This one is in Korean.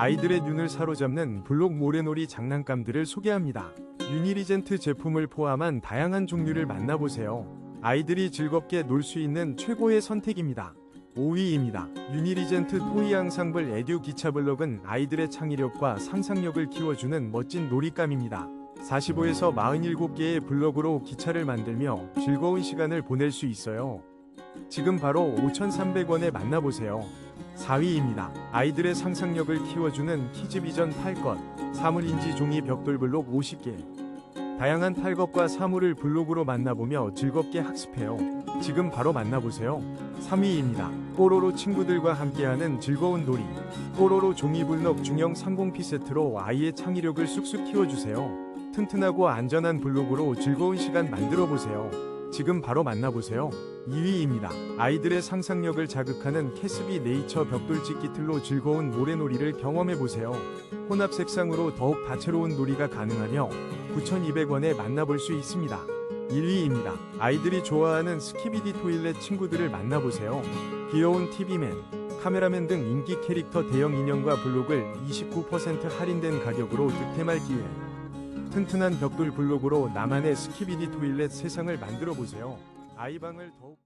아이들의 눈을 사로잡는 블록 모래놀이 장난감들을 소개합니다. 유니리젠트 제품을 포함한 다양한 종류를 만나보세요. 아이들이 즐겁게 놀 수 있는 최고의 선택입니다. 5위입니다. 유니리젠트 토이 앙상블 에듀 기차 블록은 아이들의 창의력과 상상력을 키워주는 멋진 놀잇감입니다. 45에서 47개의 블록으로 기차를 만들며 즐거운 시간을 보낼 수 있어요. 지금 바로 5,300원에 만나보세요. 4위입니다. 아이들의 상상력을 키워주는 키즈 비전 탈것, 사물인지 종이 벽돌 블록 50개. 다양한 탈것과 사물을 블록으로 만나보며 즐겁게 학습해요. 지금 바로 만나보세요. 3위입니다. 뽀로로 친구들과 함께하는 즐거운 놀이. 뽀로로 종이 블록 중형 30피 세트로 아이의 창의력을 쑥쑥 키워주세요. 튼튼하고 안전한 블록으로 즐거운 시간 만들어 보세요. 지금 바로 만나보세요. 2위입니다. 아이들의 상상력을 자극하는 캐스비 네이처 벽돌짓기 틀로 즐거운 모래놀이를 경험해보세요. 혼합 색상으로 더욱 다채로운 놀이가 가능하며 9,200원에 만나볼 수 있습니다. 1위입니다. 아이들이 좋아하는 스키비디 토일렛 친구들을 만나보세요. 귀여운 TV맨, 카메라맨 등 인기 캐릭터 대형 인형과 블록을 29% 할인된 가격으로 득템할 기회. 튼튼한 벽돌 블록으로 나만의 스키비디 토일렛 세상을 만들어 보세요. 아이방을 더욱